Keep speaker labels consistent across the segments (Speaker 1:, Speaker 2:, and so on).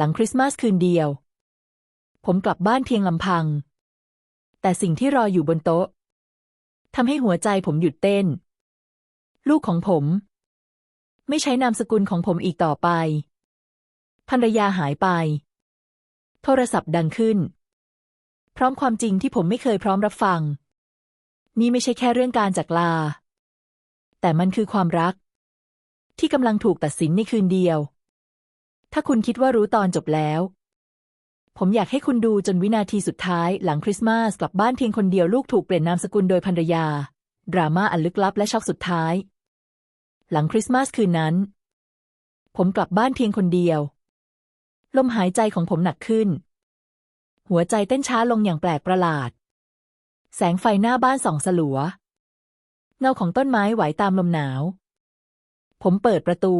Speaker 1: หลังคริสต์มาสคืนเดียว ผมกลับบ้านเพียงลำพัง แต่สิ่งที่รออยู่บนโต๊ะทำให้หัวใจผมหยุดเต้น ลูกของผม ไม่ใช้นามสกุลของผมอีกต่อไปภรรยาหายไป โทรศัพท์ดังขึ้น พร้อมความจริงที่ผมไม่เคยพร้อมรับฟัง นี่ไม่ใช่แค่เรื่องการจากลา แต่มันคือความรัก ที่กำลังถูกตัดสินในคืนเดียว ถ้าคุณคิดว่ารู้ตอนจบแล้ว ผมอยากให้คุณดูจนวินาทีสุดท้ายหลังคริสต์มาสกลับบ้านเพียงคนเดียวลูกถูกเปลี่ยนนามสกุลโดยภรรยา ดราม่าอันลึกลับและช็อกสุดท้าย หลังคริสต์มาสคืนนั้น ผมกลับบ้านเพียงคนเดียว ลมหายใจของผมหนักขึ้น หัวใจเต้นช้าลงอย่างแปลกประหลาด แสงไฟหน้าบ้านส่องสลัว เงาของต้นไม้ไหวตามลมหนาว ผมเปิดประตู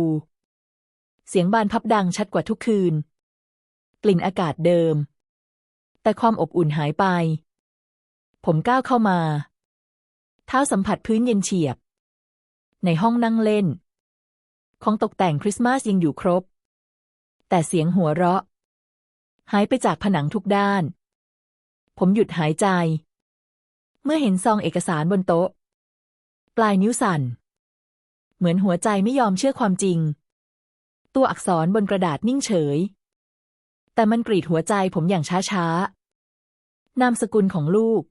Speaker 1: เสียงบานพับดังชัดกว่าทุกคืน กลิ่นอากาศเดิม แต่ความอบอุ่นหายไป ผมก้าวเข้ามา เท้าสัมผัสพื้นเย็นเฉียบ ในห้องนั่งเล่น ของตกแต่งคริสต์มาสยังอยู่ครบ แต่เสียงหัวเราะ หายไปจากผนังทุกด้าน ผมหยุดหายใจ เมื่อเห็นซองเอกสารบนโต๊ะ ปลายนิ้วสั่น เหมือนหัวใจไม่ยอมเชื่อความจริง ตัวอักษรบนกระดาษนิ่งเฉย แต่มันกรีดหัวใจผมอย่างช้าๆ นามสกุลของลูก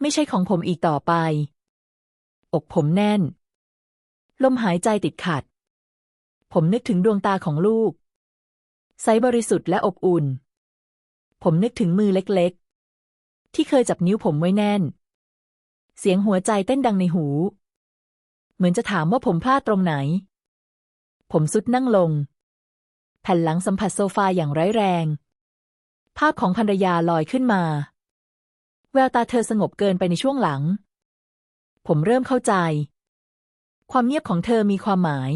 Speaker 1: ไม่ใช่ของผมอีกต่อไป อกผมแน่น ลมหายใจติดขัด ผมนึกถึงดวงตาของลูก ใสบริสุทธิ์และอบอุ่น ผมนึกถึงมือเล็กๆ ที่เคยจับนิ้วผมไว้แน่น เสียงหัวใจเต้นดังในหู เหมือนจะถามว่าผมพลาดตรงไหน ผมสุดนั่งลง แผ่นหลังสัมผัสโซฟาอย่างร้ายแรง ภาพของภรรยาลอยขึ้นมา แววตาเธอสงบเกินไปในช่วงหลัง ผมเริ่มเข้าใจ ความเงียบของเธอมีความหมาย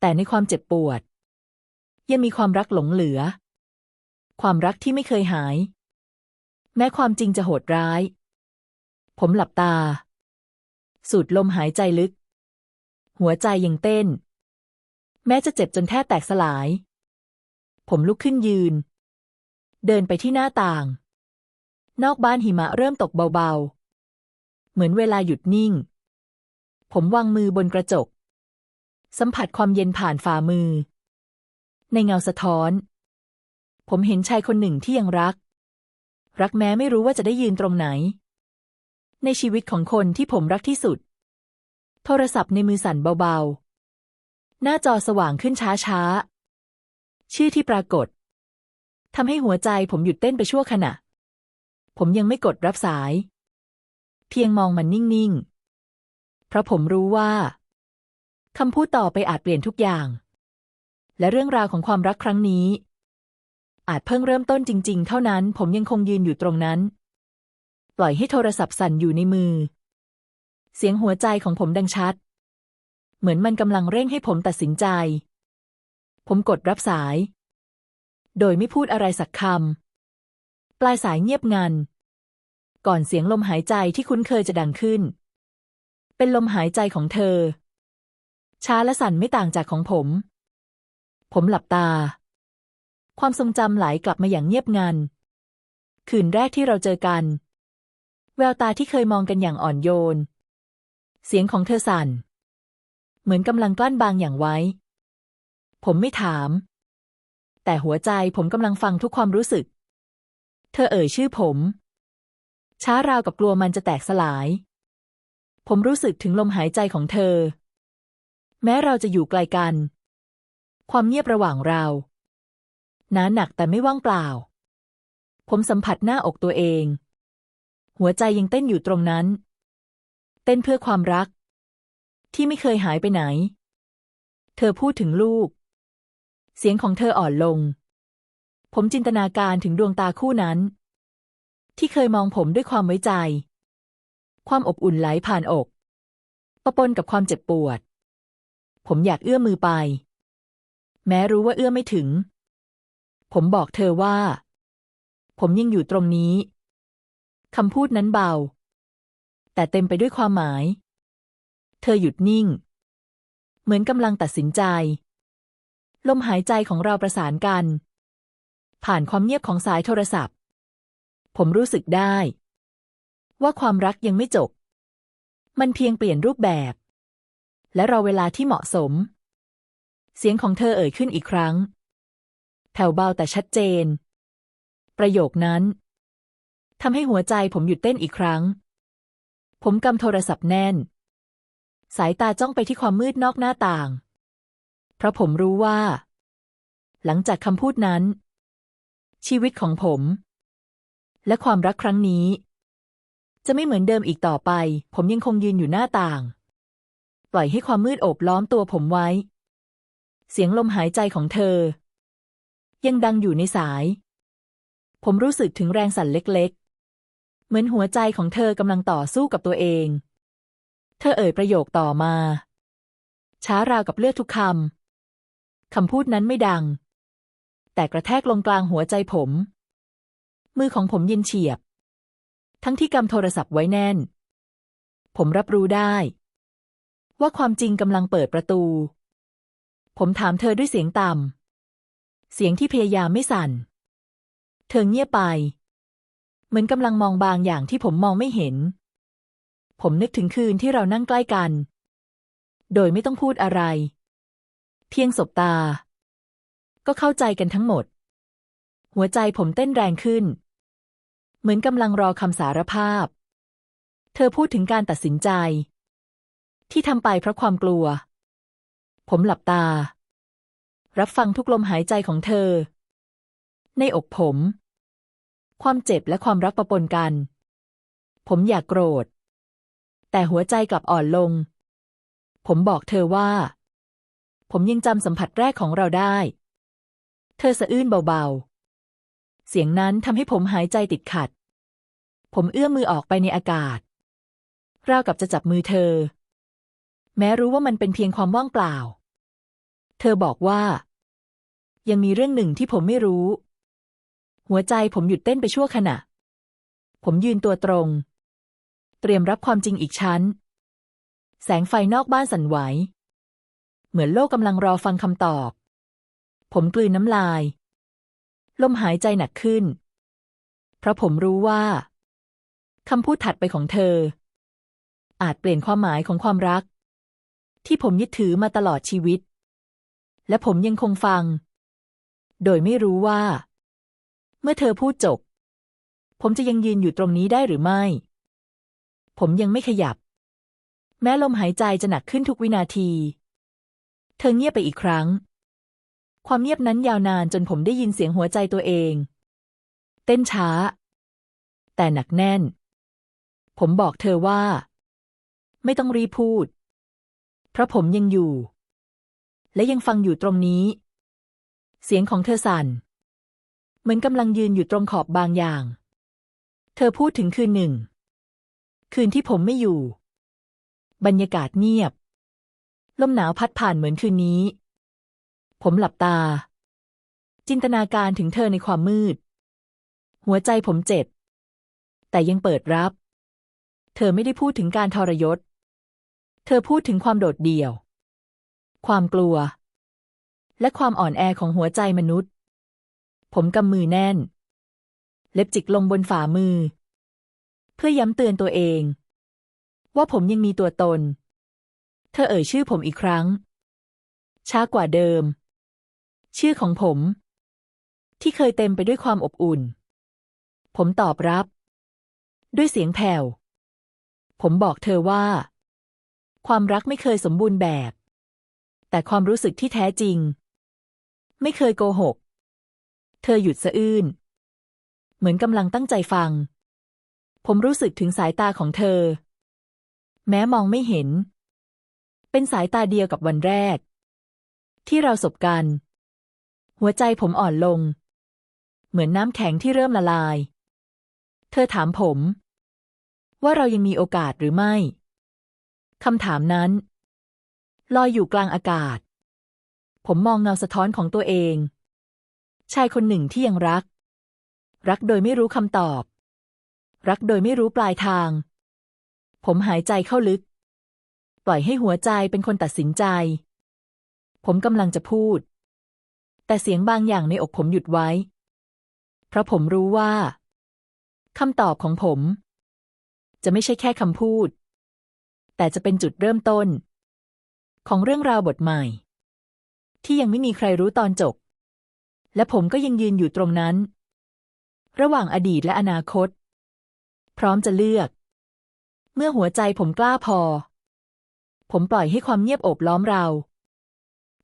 Speaker 1: แต่ในความเจ็บปวด ยังมีความรักหลงเหลือ ความรักที่ไม่เคยหาย แม้ความจริงจะโหดร้าย ผมหลับตา สูดลมหายใจลึก หัวใจยังเต้น แม้จะเจ็บจนแทบแตกสลาย ผมลุกขึ้นยืน เดินไปที่หน้าต่าง นอกบ้านหิมะเริ่มตกเบาๆ เหมือนเวลาหยุดนิ่ง ผมวางมือบนกระจก สัมผัสความเย็นผ่านฝ่ามือ ในเงาสะท้อน ผมเห็นชายคนหนึ่งที่ยังรัก รักแม้ไม่รู้ว่าจะได้ยืนตรงไหน ในชีวิตของคนที่ผมรักที่สุด โทรศัพท์ในมือสั่นเบาๆ หน้าจอสว่างขึ้นช้าๆ ชื่อที่ปรากฏทำให้หัวใจผมหยุดเต้นไปชั่วขณะ ผมยังไม่กดรับสาย เพียงมองมันนิ่งๆ เพราะผมรู้ว่าคำพูดต่อไปอาจเปลี่ยนทุกอย่าง และเรื่องราวของความรักครั้งนี้ อาจเพิ่งเริ่มต้นจริง ๆ เท่านั้น ผมยังคงยืนอยู่ตรงนั้น ปล่อยให้โทรศัพท์สั่นอยู่ในมือ เสียงหัวใจของผมดังชัด เหมือนมันกำลังเร่งให้ผมตัดสินใจ ผมกดรับสาย โดยไม่พูดอะไรสักคำ ปลายสายเงียบงัน ก่อนเสียงลมหายใจที่คุ้นเคยจะดังขึ้น เป็นลมหายใจของเธอ ช้าและสั่นไม่ต่างจากของผม ผมหลับตา ความทรงจำไหลกลับมาอย่างเงียบงัน คืนแรกที่เราเจอกัน แววตาที่เคยมองกันอย่างอ่อนโยน เสียงของเธอสั่น เหมือนกำลังกลั้นบางอย่างไว้ ผมไม่ถาม แต่หัวใจผมกำลังฟังทุกความรู้สึก เธอเอ่ยชื่อผม ช้าราวกับกลัวมันจะแตกสลาย ผมรู้สึกถึงลมหายใจของเธอ แม้เราจะอยู่ไกลกัน ความเงียบระหว่างเราหนาหนักแต่ไม่ว่างเปล่า ผมสัมผัสหน้าอกตัวเอง หัวใจยังเต้นอยู่ตรงนั้น เต้นเพื่อความรัก ที่ไม่เคยหายไปไหน เธอพูดถึงลูก เสียงของเธออ่อนลง ผมจินตนาการถึงดวงตาคู่นั้น ที่เคยมองผมด้วยความไว้ใจ ความอบอุ่นไหลผ่านอกปะปนกับความเจ็บปวด ผมอยากเอื้อมมือไป แม้รู้ว่าเอื้อมไม่ถึง ผมบอกเธอว่า ผมยังอยู่ตรงนี้คำพูดนั้นเบา แต่เต็มไปด้วยความหมาย เธอหยุดนิ่ง เหมือนกำลังตัดสินใจ ลมหายใจของเราประสานกัน ผ่านความเงียบของสายโทรศัพท์ ผมรู้สึกได้ ว่าความรักยังไม่จบ มันเพียงเปลี่ยนรูปแบบ และรอเวลาที่เหมาะสม เสียงของเธอเอ่ยขึ้นอีกครั้ง แผ่วเบาแต่ชัดเจน ประโยคนั้นทำให้หัวใจผมหยุดเต้นอีกครั้ง ผมกำโทรศัพท์แน่น สายตาจ้องไปที่ความมืดนอกหน้าต่าง เพราะผมรู้ว่า หลังจากคำพูดนั้น ชีวิตของผม และความรักครั้งนี้ จะไม่เหมือนเดิมอีกต่อไป ผมยังคงยืนอยู่หน้าต่าง ปล่อยให้ความมืดโอบล้อมตัวผมไว้ เสียงลมหายใจของเธอ ยังดังอยู่ในสาย ผมรู้สึกถึงแรงสั่นเล็ก ๆ เหมือนหัวใจของเธอกำลังต่อสู้กับตัวเอง เธอเอ่ยประโยคต่อมา ช้าราวกับเลือดทุกคำคำพูดนั้นไม่ดัง แต่กระแทกลงกลางหัวใจผม มือของผมเย็นเฉียบ ทั้งที่กำโทรศัพท์ไว้แน่น ผมรับรู้ได้ ว่าความจริงกำลังเปิดประตู ผมถามเธอด้วยเสียงต่ำเสียงที่พยายามไม่สั่น เธอเงียบไป เหมือนกำลังมองบางอย่างที่ผมมองไม่เห็น ผมนึกถึงคืนที่เรานั่งใกล้กัน โดยไม่ต้องพูดอะไร เพียงสบตา ก็เข้าใจกันทั้งหมด หัวใจผมเต้นแรงขึ้น เหมือนกำลังรอคำสารภาพ เธอพูดถึงการตัดสินใจ ที่ทำไปเพราะความกลัว ผมหลับตา รับฟังทุกลมหายใจของเธอ ในอกผม ความเจ็บและความรักประปนกัน ผมอยากโกรธ แต่หัวใจกลับอ่อนลง ผมบอกเธอว่า ผมยังจำสัมผัสแรกของเราได้ เธอสะอื้นเบาๆ เสียงนั้นทำให้ผมหายใจติดขัด ผมเอื้อมมือออกไปในอากาศราวกับจะจับมือเธอ แม้รู้ว่ามันเป็นเพียงความว่างเปล่า เธอบอกว่า ยังมีเรื่องหนึ่งที่ผมไม่รู้ หัวใจผมหยุดเต้นไปชั่วขณะ ผมยืนตัวตรง เตรียมรับความจริงอีกชั้น แสงไฟนอกบ้านสั่นไหว เหมือนโลกกำลังรอฟังคำตอบ ผมกลืนน้ำลาย ลมหายใจหนักขึ้น เพราะผมรู้ว่าคำพูดถัดไปของเธอ อาจเปลี่ยนความหมายของความรัก ที่ผมยึดถือมาตลอดชีวิต และผมยังคงฟัง โดยไม่รู้ว่า เมื่อเธอพูดจบ ผมจะยังยืนอยู่ตรงนี้ได้หรือไม่ ผมยังไม่ขยับ แม้ลมหายใจจะหนักขึ้นทุกวินาที เธอเงียบไปอีกครั้ง ความเงียบนั้นยาวนานจนผมได้ยินเสียงหัวใจตัวเอง เต้นช้า แต่หนักแน่น ผมบอกเธอว่า ไม่ต้องรีพูด เพราะผมยังอยู่ และยังฟังอยู่ตรงนี้ เสียงของเธอสั่น เหมือนกำลังยืนอยู่ตรงขอบบางอย่าง เธอพูดถึงคืนหนึ่ง คืนที่ผมไม่อยู่ บรรยากาศเงียบ ลมหนาวพัดผ่านเหมือนคืนนี้ ผมหลับตา จินตนาการถึงเธอในความมืด หัวใจผมเจ็บ แต่ยังเปิดรับ เธอไม่ได้พูดถึงการทรยศ เธอพูดถึงความโดดเดี่ยว ความกลัว และความอ่อนแอของหัวใจมนุษย์ ผมกำมือแน่น เล็บจิกลงบนฝ่ามือ เพื่อย้ำเตือนตัวเอง ว่าผมยังมีตัวตน เธอเอ่ยชื่อผมอีกครั้ง ช้ากว่าเดิม ชื่อของผม ที่เคยเต็มไปด้วยความอบอุ่น ผมตอบรับ ด้วยเสียงแผ่ว ผมบอกเธอว่า ความรักไม่เคยสมบูรณ์แบบ แต่ความรู้สึกที่แท้จริง ไม่เคยโกหก เธอหยุดสะอื้น เหมือนกำลังตั้งใจฟัง ผมรู้สึกถึงสายตาของเธอ แม้มองไม่เห็น เป็นสายตาเดียวกับวันแรก ที่เราสบกัน หัวใจผมอ่อนลง เหมือนน้ำแข็งที่เริ่มละลาย เธอถามผม ว่าเรายังมีโอกาสหรือไม่คำถามนั้น ลอยอยู่กลางอากาศ ผมมองเงาสะท้อนของตัวเอง ชายคนหนึ่งที่ยังรัก รักโดยไม่รู้คำตอบ รักโดยไม่รู้ปลายทาง ผมหายใจเข้าลึก ปล่อยให้หัวใจเป็นคนตัดสินใจ ผมกำลังจะพูด แต่เสียงบางอย่างในอกผมหยุดไว้ เพราะผมรู้ว่าคำตอบของผม จะไม่ใช่แค่คำพูด แต่จะเป็นจุดเริ่มต้น ของเรื่องราวบทใหม่ ที่ยังไม่มีใครรู้ตอนจบ และผมก็ยังยืนอยู่ตรงนั้น ระหว่างอดีตและอนาคต พร้อมจะเลือก เมื่อหัวใจผมกล้าพอ ผมปล่อยให้ความเงียบโอบล้อมเรา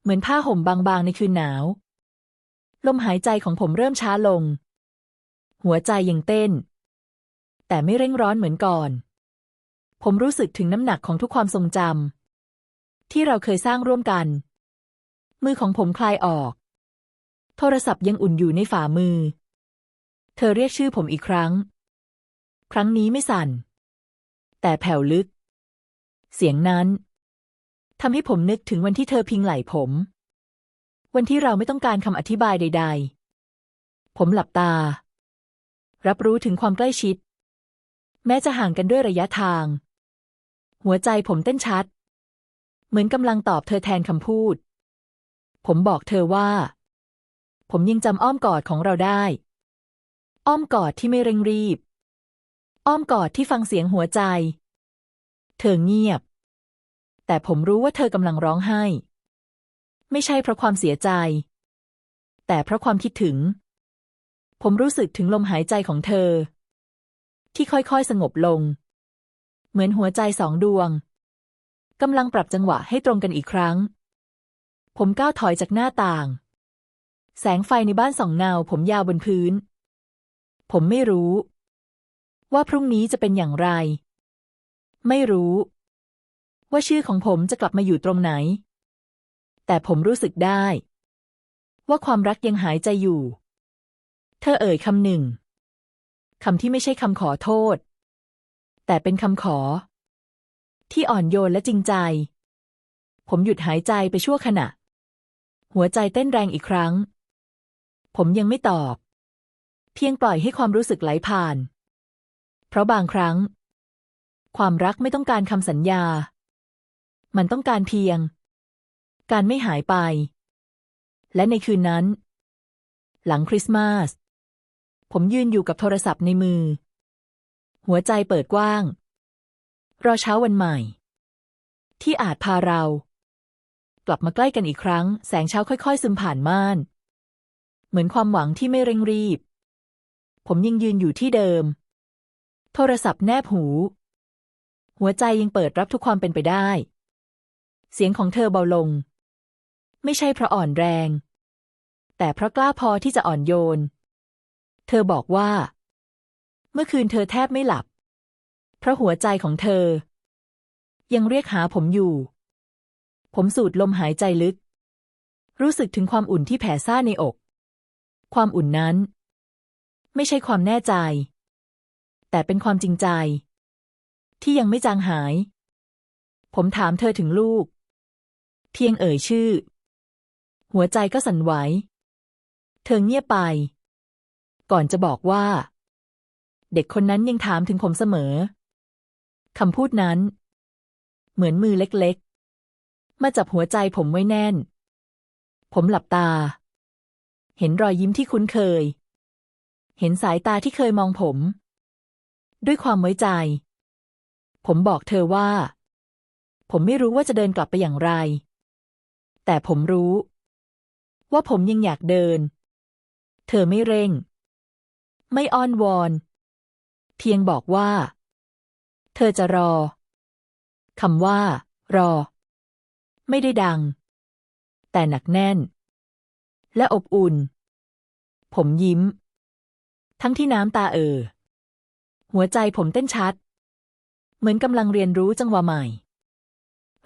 Speaker 1: เหมือนผ้าห่มบางๆในคืนหนาว ลมหายใจของผมเริ่มช้าลง หัวใจยังเต้น แต่ไม่เร่งร้อนเหมือนก่อน ผมรู้สึกถึงน้ำหนักของทุกความทรงจำที่เราเคยสร้างร่วมกัน มือของผมคลายออก โทรศัพท์ยังอุ่นอยู่ในฝ่ามือ เธอเรียกชื่อผมอีกครั้ง ครั้งนี้ไม่สั่น แต่แผ่วลึก เสียงนั้นทำให้ผมนึกถึงวันที่เธอพิงไหล่ผม วันที่เราไม่ต้องการคำอธิบายใด ๆ ผมหลับตา รับรู้ถึงความใกล้ชิด แม้จะห่างกันด้วยระยะทาง หัวใจผมเต้นชัด เหมือนกำลังตอบเธอแทนคำพูด ผมบอกเธอว่า ผมยังจำอ้อมกอดของเราได้ อ้อมกอดที่ไม่เร่งรีบ อ้อมกอดที่ฟังเสียงหัวใจ เธอเงียบ แต่ผมรู้ว่าเธอกำลังร้องไห้ ไม่ใช่เพราะความเสียใจ แต่เพราะความคิดถึง ผมรู้สึกถึงลมหายใจของเธอ ที่ค่อยๆสงบลง เหมือนหัวใจสองดวงกำลังปรับจังหวะให้ตรงกันอีกครั้ง ผมก้าวถอยจากหน้าต่าง แสงไฟในบ้านส่องเงาผมยาวบนพื้น ผมไม่รู้ ว่าพรุ่งนี้จะเป็นอย่างไร ไม่รู้ ว่าชื่อของผมจะกลับมาอยู่ตรงไหน แต่ผมรู้สึกได้ ว่าความรักยังหายใจอยู่ เธอเอ่ยคำหนึ่งคำที่ไม่ใช่คำขอโทษ แต่เป็นคำขอ ที่อ่อนโยนและจริงใจ ผมหยุดหายใจไปชั่วขณะ หัวใจเต้นแรงอีกครั้ง ผมยังไม่ตอบ เพียงปล่อยให้ความรู้สึกไหลผ่าน เพราะบางครั้ง ความรักไม่ต้องการคำสัญญา มันต้องการเพียง การไม่หายไป และในคืนนั้น หลังคริสต์มาส ผมยืนอยู่กับโทรศัพท์ในมือ หัวใจเปิดกว้าง รอเช้าวันใหม่ ที่อาจพาเรา กลับมาใกล้กันอีกครั้ง แสงเช้าค่อย ๆ ซึมผ่านม่าน เหมือนความหวังที่ไม่เร่งรีบ ผมยังยืนอยู่ที่เดิม โทรศัพท์แนบหู หัวใจยังเปิดรับทุกความเป็นไปได้ เสียงของเธอเบาลง ไม่ใช่เพราะอ่อนแรง แต่เพราะกล้าพอที่จะอ่อนโยน เธอบอกว่า เมื่อคืนเธอแทบไม่หลับ เพราะหัวใจของเธอ ยังเรียกหาผมอยู่ ผมสูดลมหายใจลึก รู้สึกถึงความอุ่นที่แผ่ซ่านในอก ความอุ่นนั้น ไม่ใช่ความแน่ใจ แต่เป็นความจริงใจ ที่ยังไม่จางหาย ผมถามเธอถึงลูก เพียงเอ่ยชื่อ หัวใจก็สั่นไหว เธอเงียบไป ก่อนจะบอกว่า เด็กคนนั้นยังถามถึงผมเสมอคำพูดนั้น เหมือนมือเล็กๆ มาจับหัวใจผมไว้แน่น ผมหลับตา เห็นรอยยิ้มที่คุ้นเคย เห็นสายตาที่เคยมองผม ด้วยความไว้ใจ ผมบอกเธอว่า ผมไม่รู้ว่าจะเดินกลับไปอย่างไร แต่ผมรู้ ว่าผมยังอยากเดิน เธอไม่เร่ง ไม่อ้อนวอน เพียงบอกว่า เธอจะรอคำว่า รอ ไม่ได้ดัง แต่หนักแน่น และอบอุ่น ผมยิ้ม ทั้งที่น้ำตาเอ่อ หัวใจผมเต้นชัด เหมือนกำลังเรียนรู้จังหวะใหม่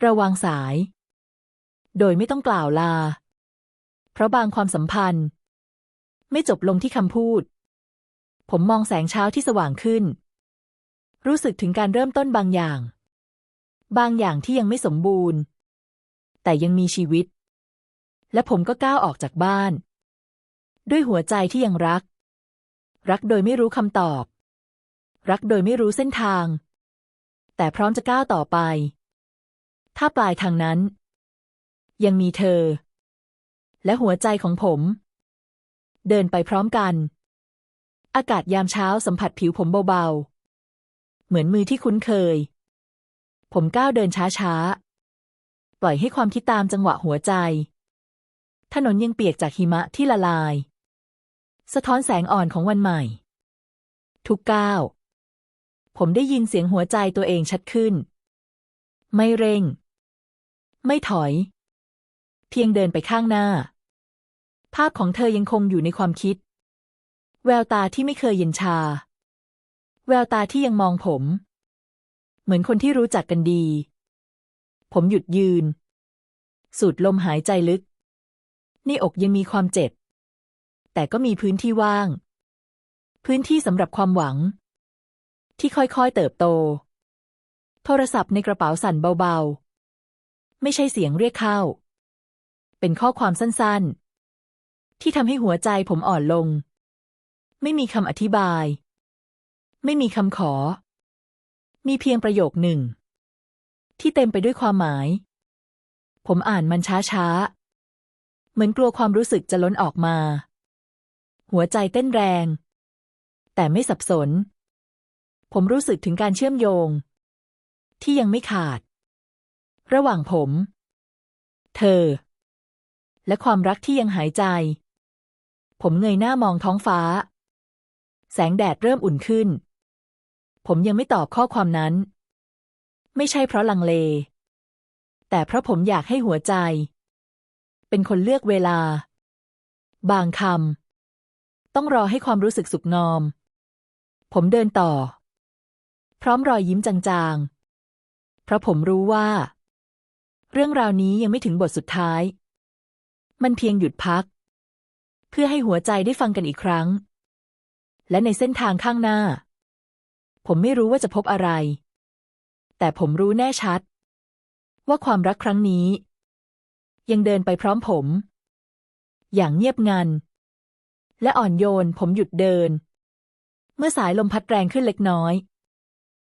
Speaker 1: ระวางสาย โดยไม่ต้องกล่าวลา เพราะบางความสัมพันธ์ ไม่จบลงที่คำพูด ผมมองแสงเช้าที่สว่างขึ้น รู้สึกถึงการเริ่มต้นบางอย่าง บางอย่างที่ยังไม่สมบูรณ์ แต่ยังมีชีวิต และผมก็ก้าวออกจากบ้าน ด้วยหัวใจที่ยังรัก รักโดยไม่รู้คำตอบ รักโดยไม่รู้เส้นทาง แต่พร้อมจะก้าวต่อไป ถ้าปลายทางนั้น ยังมีเธอ และหัวใจของผม เดินไปพร้อมกัน อากาศยามเช้าสัมผัสผิวผมเบาๆ เหมือนมือที่คุ้นเคย ผมก้าวเดินช้าๆ ปล่อยให้ความคิดตามจังหวะหัวใจ ถนนยังเปียกจากหิมะที่ละลาย สะท้อนแสงอ่อนของวันใหม่ทุกก้าว ผมได้ยินเสียงหัวใจตัวเองชัดขึ้น ไม่เร่ง ไม่ถอย เพียงเดินไปข้างหน้า ภาพของเธอยังคงอยู่ในความคิด แววตาที่ไม่เคยเย็นชา แววตาที่ยังมองผม เหมือนคนที่รู้จักกันดี ผมหยุดยืน สูดลมหายใจลึก นี่อกยังมีความเจ็บ แต่ก็มีพื้นที่ว่าง พื้นที่สำหรับความหวัง ที่ค่อยๆเติบโต โทรศัพท์ในกระเป๋าสั่นเบาๆ ไม่ใช่เสียงเรียกเข้า เป็นข้อความสั้นๆ ที่ทำให้หัวใจผมอ่อนลง ไม่มีคำอธิบาย ไม่มีคำขอ มีเพียงประโยคหนึ่ง ที่เต็มไปด้วยความหมาย ผมอ่านมันช้าๆ เหมือนกลัวความรู้สึกจะล้นออกมา หัวใจเต้นแรง แต่ไม่สับสน ผมรู้สึกถึงการเชื่อมโยง ที่ยังไม่ขาด ระหว่างผม เธอ และความรักที่ยังหายใจ ผมเงยหน้ามองท้องฟ้า แสงแดดเริ่มอุ่นขึ้น ผมยังไม่ตอบข้อความนั้น ไม่ใช่เพราะลังเล แต่เพราะผมอยากให้หัวใจ เป็นคนเลือกเวลา บางคำต้องรอให้ความรู้สึกสุกงอม ผมเดินต่อ พร้อมรอยยิ้มจางๆ เพราะผมรู้ว่า เรื่องราวนี้ยังไม่ถึงบทสุดท้าย มันเพียงหยุดพัก เพื่อให้หัวใจได้ฟังกันอีกครั้ง และในเส้นทางข้างหน้า ผมไม่รู้ว่าจะพบอะไร แต่ผมรู้แน่ชัด ว่าความรักครั้งนี้ ยังเดินไปพร้อมผม อย่างเงียบงัน และอ่อนโยนผมหยุดเดิน เมื่อสายลมพัดแรงขึ้นเล็กน้อย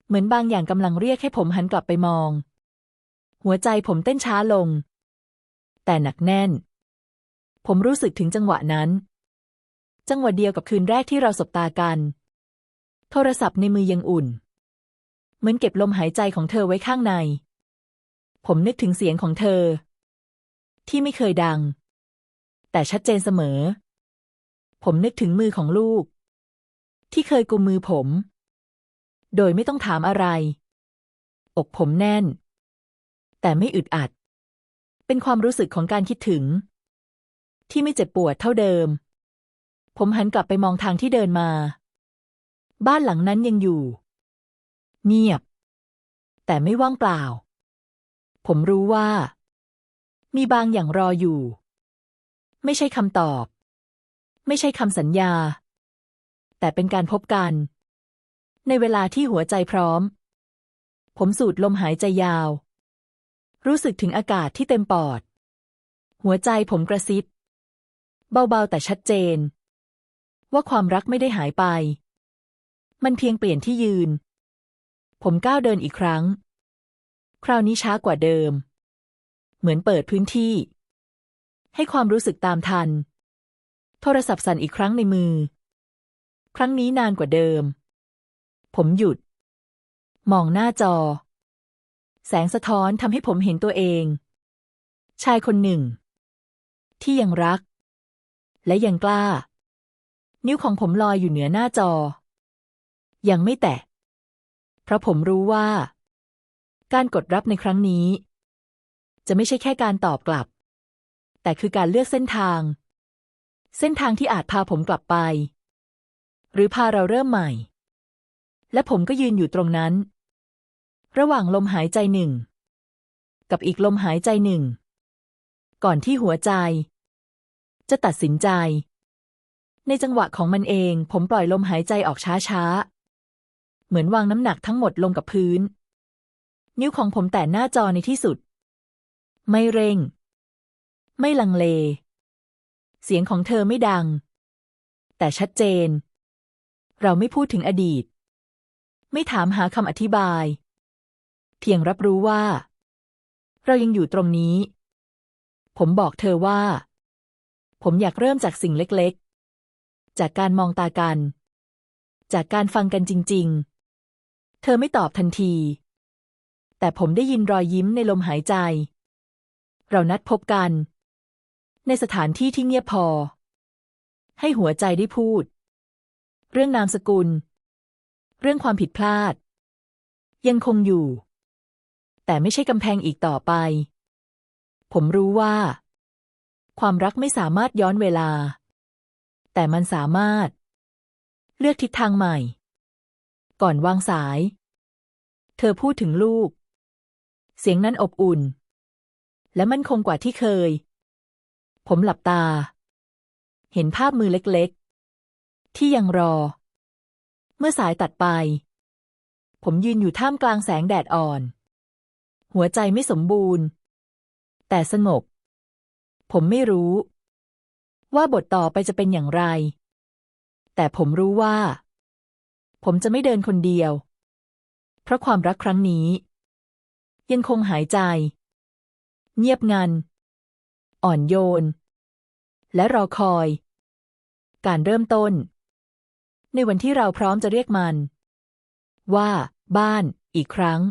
Speaker 1: เหมือนบางอย่างกำลังเรียกให้ผมหันกลับไปมอง หัวใจผมเต้นช้าลง แต่หนักแน่น ผมรู้สึกถึงจังหวะนั้น จังหวะเดียวกับคืนแรกที่เราสบตากัน โทรศัพท์ในมือยังอุ่น เหมือนเก็บลมหายใจของเธอไว้ข้างใน ผมนึกถึงเสียงของเธอ ที่ไม่เคยดัง แต่ชัดเจนเสมอ ผมนึกถึงมือของลูก ที่เคยกุมมือผม โดยไม่ต้องถามอะไร อกผมแน่น แต่ไม่อึดอัด เป็นความรู้สึกของการคิดถึง ที่ไม่เจ็บปวดเท่าเดิม ผมหันกลับไปมองทางที่เดินมา บ้านหลังนั้นยังอยู่ เงียบ แต่ไม่ว่างเปล่า ผมรู้ว่า มีบางอย่างรออยู่ ไม่ใช่คำตอบ ไม่ใช่คำสัญญา แต่เป็นการพบกัน ในเวลาที่หัวใจพร้อม ผมสูดลมหายใจยาว รู้สึกถึงอากาศที่เต็มปอด หัวใจผมกระซิบ เบาๆแต่ชัดเจน ว่าความรักไม่ได้หายไป มันเพียงเปลี่ยนที่ยืน ผมก้าวเดินอีกครั้ง คราวนี้ช้ากว่าเดิม เหมือนเปิดพื้นที่ ให้ความรู้สึกตามทัน โทรศัพท์สั่นอีกครั้งในมือ ครั้งนี้นานกว่าเดิม ผมหยุด มองหน้าจอ แสงสะท้อนทำให้ผมเห็นตัวเอง ชายคนหนึ่ง ที่ยังรัก และยังกล้า นิ้วของผมลอยอยู่เหนือหน้าจอ ยังไม่แตะ เพราะผมรู้ว่า การกดรับในครั้งนี้ จะไม่ใช่แค่การตอบกลับ แต่คือการเลือกเส้นทาง เส้นทางที่อาจพาผมกลับไป หรือพาเราเริ่มใหม่ และผมก็ยืนอยู่ตรงนั้น ระหว่างลมหายใจหนึ่ง กับอีกลมหายใจหนึ่ง ก่อนที่หัวใจ จะตัดสินใจ ในจังหวะของมันเอง ผมปล่อยลมหายใจออกช้าๆ เหมือนวางน้ำหนักทั้งหมดลงกับพื้น นิ้วของผมแต่หน้าจอในที่สุด ไม่เร่ง ไม่ลังเล เสียงของเธอไม่ดัง แต่ชัดเจน เราไม่พูดถึงอดีต ไม่ถามหาคำอธิบาย เพียงรับรู้ว่า เรายังอยู่ตรงนี้ ผมบอกเธอว่า ผมอยากเริ่มจากสิ่งเล็กๆ จากการมองตากัน จากการฟังกันจริง ๆ เธอไม่ตอบทันที แต่ผมได้ยินรอยยิ้มในลมหายใจ เรานัดพบกัน ในสถานที่ที่เงียบพอ ให้หัวใจได้พูด เรื่องนามสกุล เรื่องความผิดพลาด ยังคงอยู่ แต่ไม่ใช่กำแพงอีกต่อไป ผมรู้ว่า ความรักไม่สามารถย้อนเวลา แต่มันสามารถ เลือกทิศทางใหม่ ก่อนวางสาย เธอพูดถึงลูก เสียงนั้นอบอุ่น และมั่นคงกว่าที่เคย ผมหลับตา เห็นภาพมือเล็กๆ ที่ยังรอ เมื่อสายตัดไป ผมยืนอยู่ท่ามกลางแสงแดดอ่อน หัวใจไม่สมบูรณ์ แต่สงบ ผมไม่รู้ ว่าบทต่อไปจะเป็นอย่างไร แต่ผมรู้ว่า ผมจะไม่เดินคนเดียว เพราะความรักครั้งนี้ ยังคงหายใจ เงียบงัน อ่อนโยน และรอคอย การเริ่มต้น ในวันที่เราพร้อมจะเรียกมัน ว่า บ้าน อีกครั้ง